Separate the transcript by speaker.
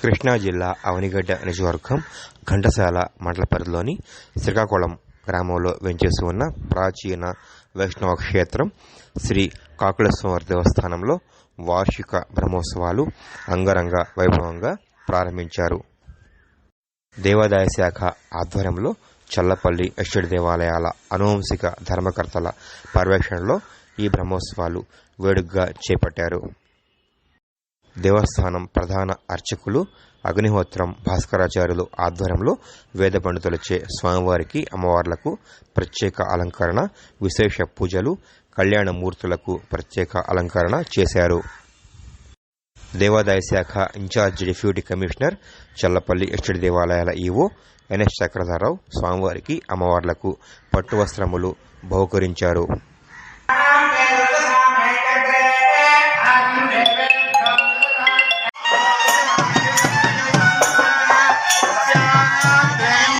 Speaker 1: కృష్ణా జిల్లా అవనిగడ్డ నియోజకవర్గం ఘంటసాల మండల పరిధిలోని శ్రీకాకుళం గ్రామంలో వెంచేసి ఉన్న ప్రాచీన వైష్ణవ క్షేత్రం శ్రీ కాకుళేశ్వర దేవస్థానంలో వార్షిక బ్రహ్మోత్సవాలు అంగరంగ వైభవంగా ప్రారంభించారు. దేవాదాయ శాఖ ఆధ్వర్యంలో చల్లపల్లి ఎస్టేట్ దేవాలయాల అనువంశిక ధర్మకర్తల పర్యవేక్షణలో ఈ బ్రహ్మోత్సవాలు వేడుగ్గా చేపట్టారు. దేవస్థానం ప్రధాన అర్చకులు అగ్నిహోత్రం భాస్కరాచార్యులు ఆధ్వర్యంలో వేద పండితులచే స్వామివారికి అమ్మవార్లకు ప్రత్యేక అలంకరణ విశేష పూజలు కళ్యాణ మూర్తులకు ప్రత్యేక అలంకరణ చేశారు. దేవాదాయ శాఖ ఇన్ఛార్జ్ డిప్యూటీ కమిషనర్ చల్లపల్లి ఎస్టడి దేవాలయాల ఈవో ఎన్ఎస్ చక్రధరరావు స్వామివారికి అమ్మవార్లకు పట్టు వస్త్రములు బహుకరించారు.